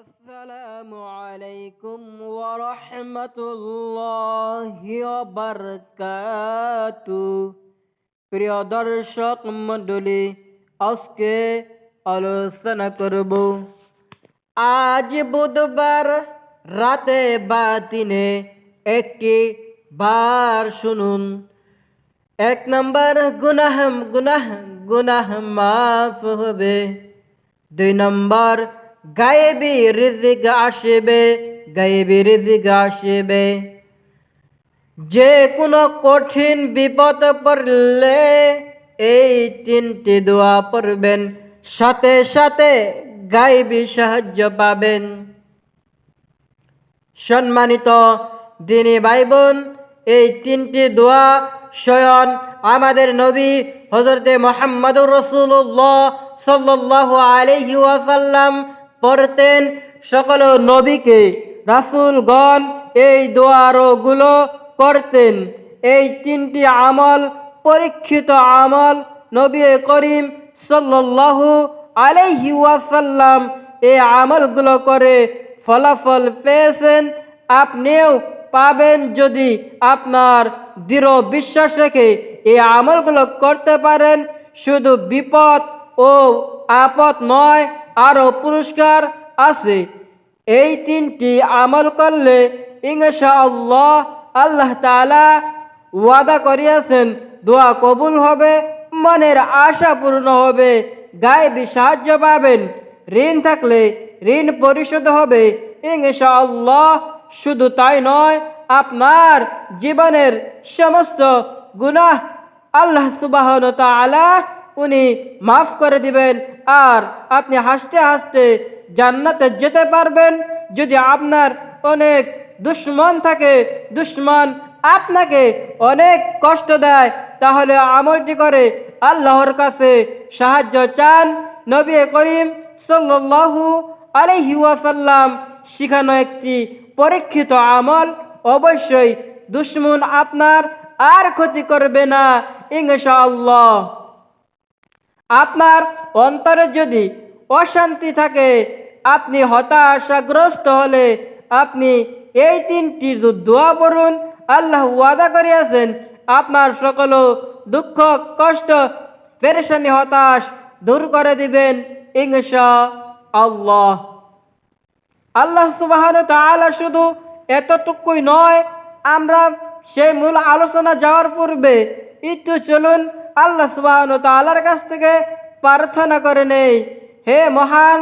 আসসালামু আলাইকুম ওয়া রাহমাতুল্লাহি ওয়া প্রিয় দর্শক মণ্ডলী, আজকে আলোচনা করব আজ বুধবার রাতে বা দিনে একটি বার শুনুন। এক নম্বর, গুনাহ গুনাহ গুনাহ মাফ হবে। দুই নম্বর গায়েবি রিজিক আসবে গায়েবি রিজিক আসবে যে কোনো কঠিন বিপদ পড়লে এই তিনটি দোয়া পড়বেন সাথে সাথে গায়েবি সাহায্য পাবেন সম্মানিত দিনী ভাই বোন এই তিনটি দোয়া স্বয়ং আমাদের নবী হজরতে মোহাম্মদুর রসুল্লাহ সাল্লাহ আলহি ওয়াসাল্লাম পড়তেন সকল নবীকে, রাসুলগণ এই দোয়ারগুলো করতেন। এই তিনটি আমল পরীক্ষিত আমল নবী করিম সাল্লাল্লাহু আলাইহি ওয়াসাল্লাম এই আমলগুলো করে ফলাফল পেয়েছেন। আপনিও পাবেন যদি আপনার দৃঢ় বিশ্বাস রেখে এই আমলগুলো করতে পারেন। শুধু বিপদ ও আপদ নয় আরও পুরস্কার আছে। এই তিনটি আমল করলে ইংশা আল্লাহ তালা ওয়াদা করিয়াছেন, দোয়া কবুল হবে, মনের আশা পূর্ণ হবে, গায়েবী সাহায্য পাবেন। ঋণ থাকলে ঋণ পরিশোধ হবে ইংশা আল্লাহ শুধু তাই নয়, আপনার জীবনের সমস্ত গুনাহ আল্লাহ সুবাহ তাআলা উনি মাফ করে দিবেন আর আপনি হাসতে হাসতে জান্নাতে যেতে পারবেন। যদি আপনার অনেক দুশ্মন থাকে, দুশ্মন আপনাকে অনেক কষ্ট দেয়, তাহলে আমলটি করে আল্লাহর কাছে সাহায্য চান। নবী করিম সাল্লাল্লাহু আলাইহি ওয়াসাল্লাম শিখানো একটি পরীক্ষিত আমল, অবশ্যই দুশ্মন আপনার আর ক্ষতি করবে না, ইনশাআল্লাহ। আপনার অন্তরে যদি অশান্তি থাকে, আপনি হতাশাগ্রস্ত হলে আপনি এই তিনটি দোয়া পড়ুন। আল্লাহ ওয়াদা করিয়াছেন, আপনার সকল দুঃখ, কষ্ট, পেরেশানি, হতাশ দূর করে দিবেন ইংশা আল্লাহ আল্লাহ সুবাহ তাআলা শুধু এতটুকুই নয়, আমরা সেই মূল আলোচনা যাওয়ার পূর্বে একটু চলুন আল্লাহ সুবাহ তাআলার কাছ থেকে প্রার্থনা করে নেই। হে মহান,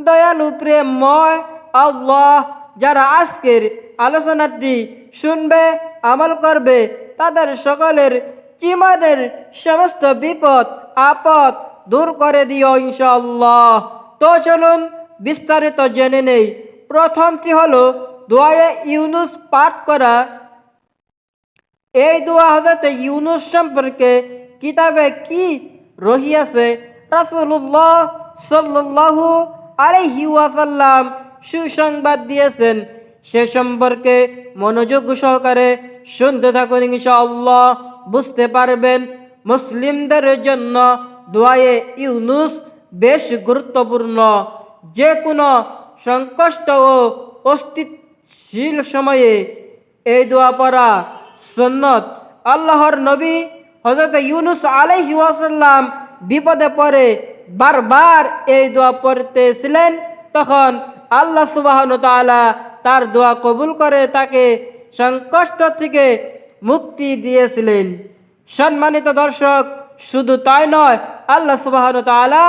দয়ালু, প্রেমময় আল্লাহ, যারা আজকের আলোচনাটি শুনবে, আমল করবে, তাদের সকলের জীবনের সমস্ত বিপদ, আপদ দূর করে দিও ইনশাআল্লাহ। তো চলুন বিস্তারিত জেনে নেই। প্রথমটি হলো দোয়ায়ে ইউনুস পাঠ করা। এই দোয়া হজরত ইউনুস সম্পর্কে কিতাবে কি রহিয়াছে রাসূলুল্লাহ সাল্লাল্লাহু আলাইহি ওয়াসাল্লাম সুসংবাদ দিয়েছেন। সে সম্পর্কে মনোযোগ সহকারে শুনতে থাকুন ইনশাআল্লাহ। বুঝতে পারবেন মুসলিমদের জন্য দোয়ায়ে ইউনুস বেশ গুরুত্বপূর্ণ। যে কোনো সংকষ্ট ও অস্তিত্বশীল সময়ে এই দোয়া পড়া সন্নত আল্লাহর নবী হজরত ইউনুস আলাইহি ওয়াসাল্লাম বিপদে পড়ে বারবার এই দোয়া পড়তেছিলেন। তখন আল্লাহ সুবাহ তাআলা তার দোয়া কবুল করে তাকে সংকষ্ট থেকে মুক্তি দিয়েছিলেন। সম্মানিত দর্শক, শুধু তাই নয়, আল্লাহ সুবাহ তাআলা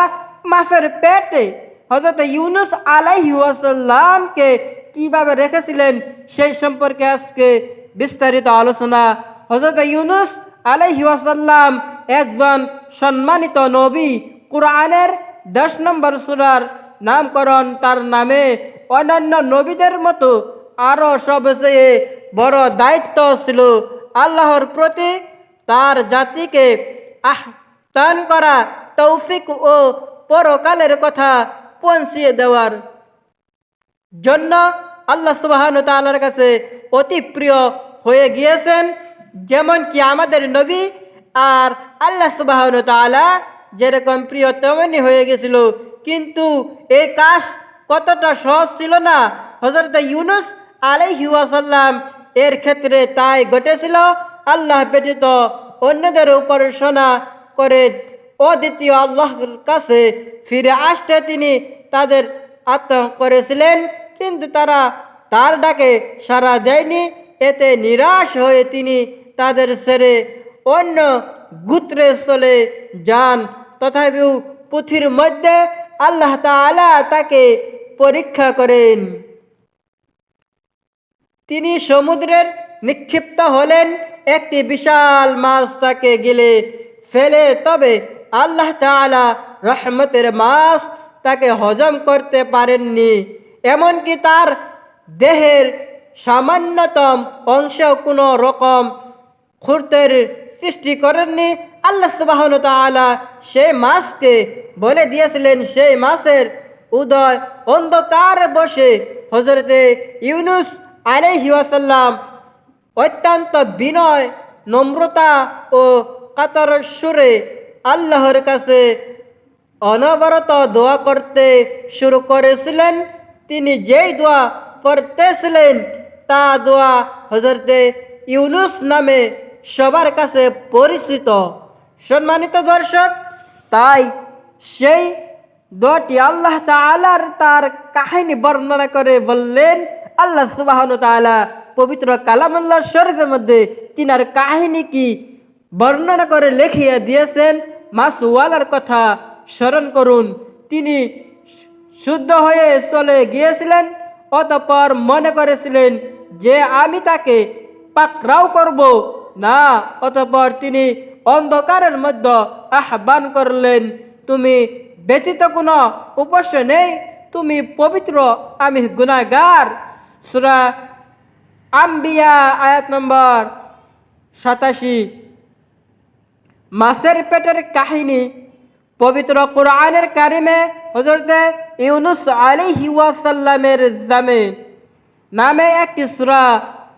মাছের পেটে হজরত ইউনুস আলাইহি ওয়াসাল্লামকে কীভাবে রেখেছিলেন সেই সম্পর্কে আজকে বিস্তারিত আলোচনা। হজরত ইউনুস আলাইহি ওয়াসাল্লাম একজন সম্মানিত নবী কোরআনের দশ নম্বর সুরার নামকরণ তার নামে অন্যান্য নবীদের মতো আরও সবচেয়ে বড় দায়িত্ব ছিল আল্লাহর প্রতি তার জাতিকে আহ্বান করা তৌফিক ও পরকালের কথা পৌঁছিয়ে দেওয়ার জন্য আল্লাহ সুবাহান তাআলার কাছে অতি প্রিয় হয়ে গিয়েছেন। যেমন কি আমাদের নবী আর আল্লাহ সুবাহান যেরকম প্রিয় তেমনই হয়ে গেছিল। কিন্তু এই কাজ কতটা সহজ ছিল না? হজরত ইউনুস আলাইহাসাল্লাম এর ক্ষেত্রে তাই ঘটেছিল। আল্লাহ ব্যতীত অন্যদের উপাসনা করে অদ্বিতীয় আল্লাহর কাছে ফিরে আসতে তিনি তাদের আত্ম করেছিলেন। কিন্তু তারা তার ডাকে সাড়া দেয়নি। এতে নিরাশ হয়ে তিনি তাদের সেরে অন্য গুত্রে চলে যান। তথাপিও পুথির মধ্যে আল্লাহ তাআলা তাকে পরীক্ষা করেন। তিনি সমুদ্রের নিক্ষিপ্ত হলেন, একটি বিশাল মাছ তাকে গেলে ফেলে, তবে আল্লাহ তাআলা রহমতের মাছ তাকে হজম করতে পারেননি। এমনকি তার দেহের সামান্যতম অংশ কোনো রকম খুঁড়তের সৃষ্টি করেননি। আল্লাহ সুবাহন তাআলা সেই মাছকে বলে দিয়েছিলেন, সেই মাছের উদয় অন্ধকার বসে হজরতে ইউনুস আলাইহিয়াসাল্লাম অত্যন্ত বিনয়, নম্রতা ও কাতর সুরে আল্লাহর কাছে অনবরত দোয়া করতে শুরু করেছিলেন। তিনি যেই দোয়া করতেছিলেন তা দোয়া হজরতে ইউনুস নামে সবার কাছে পরিচিত সম্মানিত দর্শক, তাই সেই দোয়াটি আল্লাহ তাআলার তার কাহিনী বর্ণনা করে বললেন, আল্লাহ সুবাহন তাআলা পবিত্র কালামুল্লাহ শরীফের মধ্যে তিনার কাহিনী কি বর্ণনা করে লেখিয়া দিয়েছেন, মাসওয়ালার কথা স্মরণ করুন। তিনি শুদ্ধ হয়ে চলে গিয়েছিলেন, অতপর মনে করেছিলেন যে আমি তাকে পাকরাও করব। না, অতপর তিনি অন্ধকারের মধ্যে আহ্বান করলেন, তুমি ব্যতীত কোনো উপাস্য নেই, তুমি পবিত্র, আমি গুনাহগার। সুরা আম্বিয়া, আয়াত নম্বর সাতাশি। মাছের পেটের কাহিনী পবিত্র কোরআনের কারিমে হজরতে ইউনুস আলাইহি ওয়াসাল্লামের জামে নামে একটি সুরা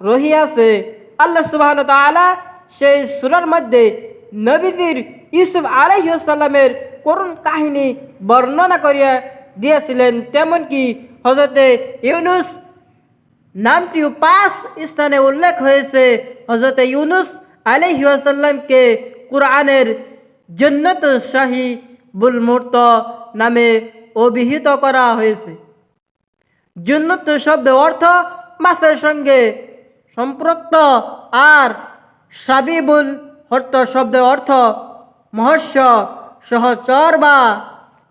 রহিয়াছে। আল্লাহ সুবহানাহু ওয়া তাআলা সেই সূরার মধ্যে নবীজির ইউসুফ আলাইহি ওয়াসাল্লামের করুণ কাহিনী বর্ণনা করিয়া দিয়েছিলেন। তেমন কি হজরতে ইউনুস নামটিও পাঁচ স্থানে উল্লেখ হয়েছে। হজরত ইউনুস আলাইহি ওয়াসাল্লামকে কোরআনের জন্নত শাহী বুলমূর্ত নামে অভিহিত করা হয়েছে। জন্নত শব্দ অর্থ মাছের সঙ্গে সম্পৃক্ত। আর সাবিবুল অর্থ শব্দ অর্থ মহস্য সহচর বা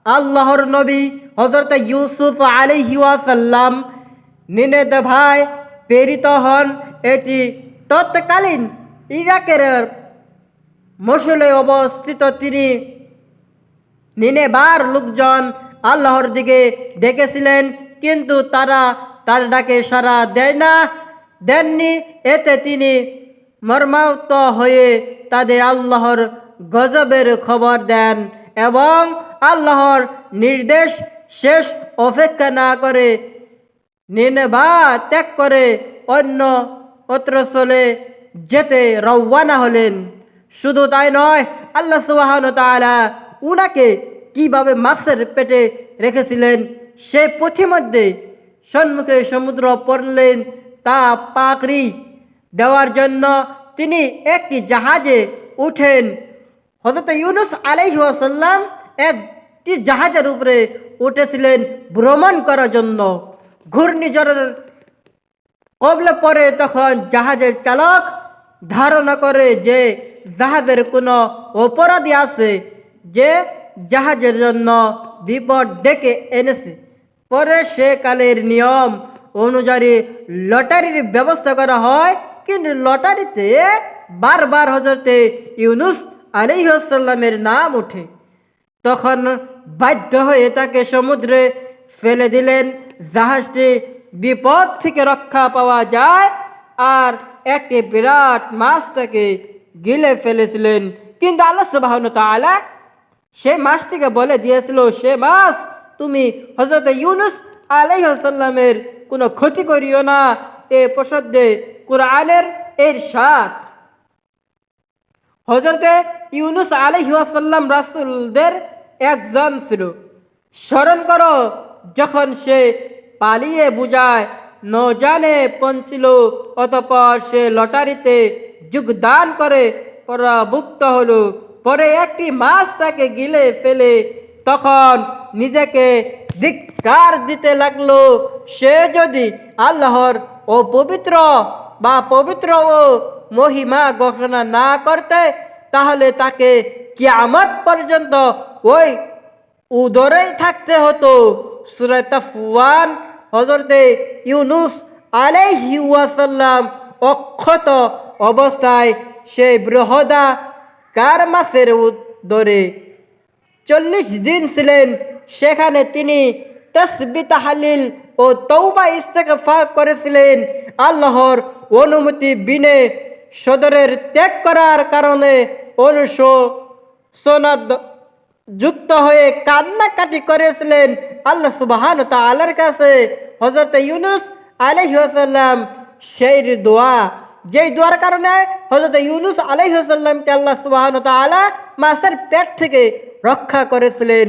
আল্লাহর নবী হজরত ইউসুফ আলাইহি ওয়াসাল্লাম। নিনেদ ভাই প্রেরিত হন এটি তৎকালীন ইরাকের মসুলে অবস্থিত। তিনি নিনেবার লোকজন আল্লাহর দিকে ডেকেছিলেন, কিন্তু তারা তার ডাকে সাড়া দেয় না। দেননি, এতে তিনি মর্মাহত হয়ে তাদের আল্লাহর গজবের খবর দেন এবং আল্লাহর নির্দেশ শেষ অপেক্ষা না করে নিনেভা ত্যাগ করে অন্য অত্র চলে যেতে রওয়ানা হলেন। শুধু তাই নয়, আল্লাহ সুবাহন তাআলা উনাকে কীভাবে মাছের পেটে রেখেছিলেন, সে পথিমধ্যে সম্মুখে সমুদ্র পড়লেন তা পাকড়ি দেওয়ার জন্য তিনি একটি জাহাজে উঠেন। হজরত ইউনুস আলাইহাসাল্লাম একটি জাহাজের উপরে উঠেছিলেন ভ্রমণ করার জন্য। ঘূর্ণিঝড়ের কবলে পরে তখন জাহাজের চালক ধারণা করে যে জাহাজের কোনো অপরাধী আছে যে জাহাজের জন্য বিপদ ডেকে এনেছে। পরে সে কালের নিয়ম অনুযায়ী লটারির ব্যবস্থা করা হয়, কিন্তু লটারিতে বারবার হজরতে ইউনুস আলিহাসাল্লামের নাম ওঠে। তখন বাধ্য হয়ে তাকে সমুদ্রে ফেলে দিলেন, জাহাজটি বিপদ থেকে রক্ষা পাওয়া যায় আর একটি বিরাট মাছ তাকে গিলে ফেলেছিলেন। কিন্তু আল্লাহ সুবাহ তাআলা সে মাছটিকে বলে দিয়েছিল, সে মাছ তুমি হজরত ইউনুস আলাইসাল্লামের কোনো ক্ষতি করিও না। এ প্রসদ্দে কোরআনের এর সাথ হজরতে ইউনুস আলহিহাসাল্লাম রাসুলদের একজন ছিল। স্মরণ করো, যখন সে পালিয়ে বুঝায়, ন জানে পৌঁছিল অতপর সে লটারিতে যোগদান করে পরাভুক্ত হলো, পরে একটি মাছ তাকে গিলে ফেলে, তখন নিজেকে ধিক্কার দিতে লাগল। সে যদি আল্লাহর ও পবিত্র বা পবিত্র ও মহিমা ঘোষণা না করতে, তাহলে তাকে কিয়ামত পর্যন্ত ওই উদরেই থাকতে হতো। সুরায় তাফওয়ান হজরতে ইউনুস আলাইহি ওয়াসাল্লাম অক্ষত অবস্থায় সেই বৃহদা কার মাসের উদরে চল্লিশ দিন ছিলেন সেখানে তিনি তসবি তাহালিল ও তৌবা ইস্তেগফার করেছিলেন। আল্লাহর অনুমতি বিনে সদরের ত্যাগ করার কারণে অনুশো অনুশোচনাদ যুক্ত হয়ে কান্নাকাটি করেছিলেন আল্লাহ সুবাহান তালার কাছে। হজরত ইউনুস আলহিহাসাল্লাম সেই দোয়া, যেই দোয়ার কারণে হজরত ইউনুস আলহিহাসাল্লামকে আল্লাহ সুবাহান তালা মাসের পেট থেকে রক্ষা করেছিলেন।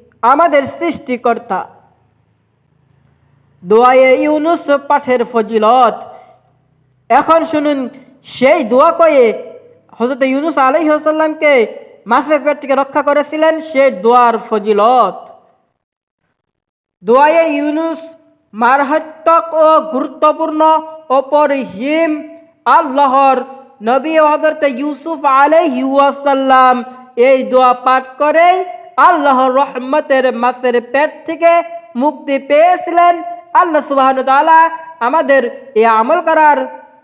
আমাদের সৃষ্টিকর্তা। দোয়ায়ে ইউনুস পাঠের ফজিলত। এখন শুনুন, সেই দোয়া কয়ে হজরত ইউনুস আলাই হাসাল্লামকে মাছের পেট রক্ষা করেছিলেন, সেই দোয়ার ফজিলত। দোয়ায়ে ইউনুস মারহাত্মক ও গুরুত্বপূর্ণ অপরিহীম আল্লাহর নবী হজরত ইউসুফ আলাইহি ওয়াসাল্লাম এই দোয়া পাঠ করেই আল্লাহর রহমতের মাসের পেট থেকে মুক্তি পেয়েছিলেন। আল্লাহ সুবাহ তাআলা আমাদের এই আমল করার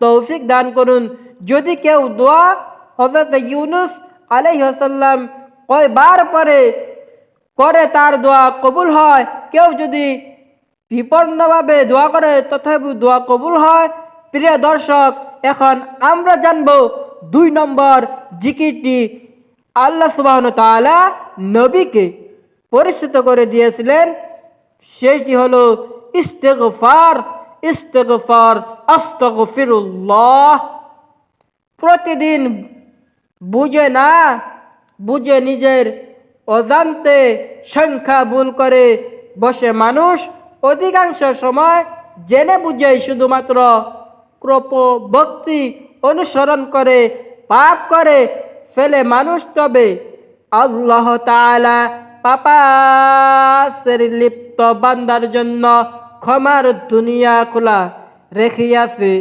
তৌফিক দান করুন। যদি কেউ দোয়া হজরত ইউনুস আলাইহাল্লাম কয়বার পরে করে তার দোয়া কবুল হয়, কেউ যদি বিপন্নভাবে দোয়া করে তথাপি দোয়া কবুল হয়, প্রিয় দর্শক, এখন আমরা জানব দুই নম্বর জিকিরটি আল্লাহ সুবাহন তাআলা নবীকে পরিচিত করে দিয়েছিলেন। সেইটি হলো ইস্তেগফার ইস্তেগফার, আস্তগফিরুল্লাহ। প্রতিদিন বুঝে না, বুঝে নিজের অজান্তে সংখ্যা ভুল করে বসে মানুষ অধিকাংশ সময় জেনে বুঝে শুধুমাত্র ক্রপ ভক্তি অনুসরণ করে, পাপ করে ফেলে মানুষ তবে আল্লাহ তাআলা পাপাসের লিপ্ত বান্দার জন্য ক্ষমার দুনিয়া খোলা রেখিয়াছে।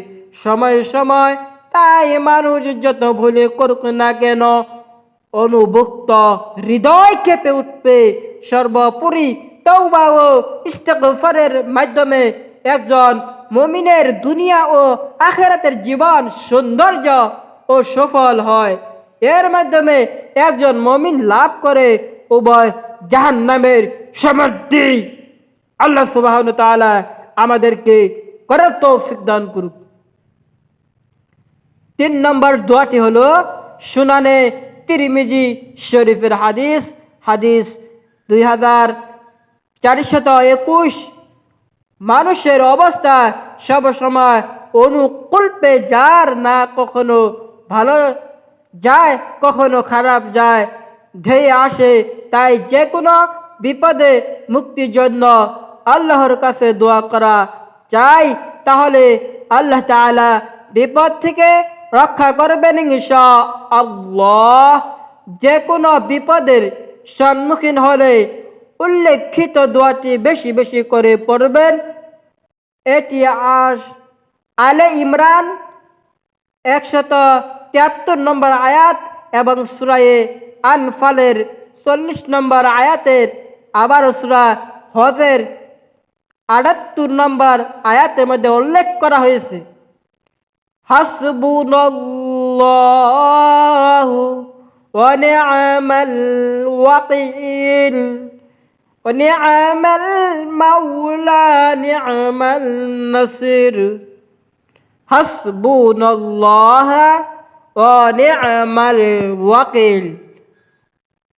সময় সময় তাই মানুষ যত ভুলে করুক না কেন, অনুভুক্ত হৃদয় কেঁপে উঠবে। সর্বোপরি তৌবা ও মাধ্যমে একজন মমিনের দুনিয়া ও আখেরাতের জীবন সৌন্দর্য ও সফল হয়। এর মাধ্যমে একজন মমিন লাভ করে উভয় জাহান নামের সমৃদ্ধি আল্লাহ সুবাহ তাআলা আমাদেরকে করার তৌফিক দান করুক। তিন নম্বর দোয়াটি হলো সুনানে তিরিমিজি শরীফের হাদিস হাদিস দুই হাজার চারিশত একুশ। মানুষের অবস্থা সবসময় অনুকূলপে যার না কখনো ভালো যায়, কখনো খারাপ যায়। ধেয়ে আসে তাই যে কোনো বিপদে মুক্তির জন্য আল্লাহর কাছে দোয়া করা। চাই তাহলে আল্লাহ তাআলা বিপদ থেকে রক্ষা করবেন ইনশা আল্লাহ যে কোনো বিপদের সম্মুখীন হলে উল্লেখিত দোয়াটি বেশি বেশি করে পড়বেন। এটি আস আলে ইমরান একশত তিয়াত্তর নম্বর আয়াত এবং সুরায়ে আনফালের চল্লিশ নম্বর আয়াতের আবার সুরা হজের আটাত্তর নম্বর আয়াতের মধ্যে উল্লেখ করা হয়েছে। হাসবুনাল্লাহু ওয়া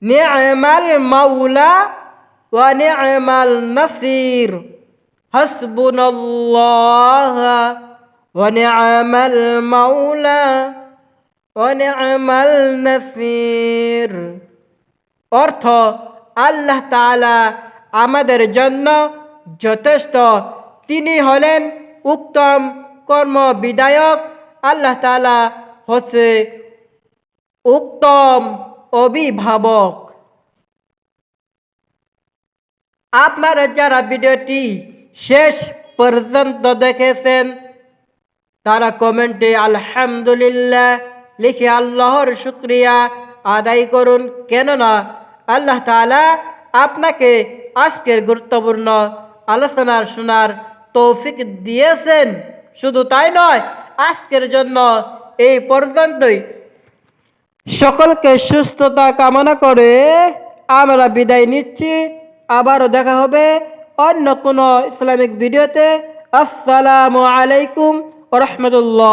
নি'মাল মাওলা ওয়া নি'মাল নাসির। হাসবুনাল্লাহ ওয়া নি'মাল মাওলা ওয়া নি'মাল নাসির। অর্থ, আল্লাহ তাআলা আমাদের জন্য যথেষ্ট। তিনি হলেন উত্তম কর্ম বিধায়ক আল্লাহ তাআলা হচ্ছে উত্তম অভিভাবক। আপনারা যারা ভিডিওটি শেষ পর্যন্ত দেখেছেন, তারা কমেন্টে আলহামদুলিল্লাহ লিখে আল্লাহর শুক্রিয়া আদায় করুন। কেননা আল্লাহ তাআলা আপনাকে আজকের গুরুত্বপূর্ণ আলোচনার শোনার তৌফিক দিয়েছেন। শুধু তাই নয়, আজকের জন্য এই পর্যন্তই। সকলকে সুস্থতা কামনা করে আমরা বিদায় নিচ্ছি। আবারও দেখা হবে অন্য কোনো ইসলামিক ভিডিওতে। আসসালামু আলাইকুম রহমতুল্লাহ।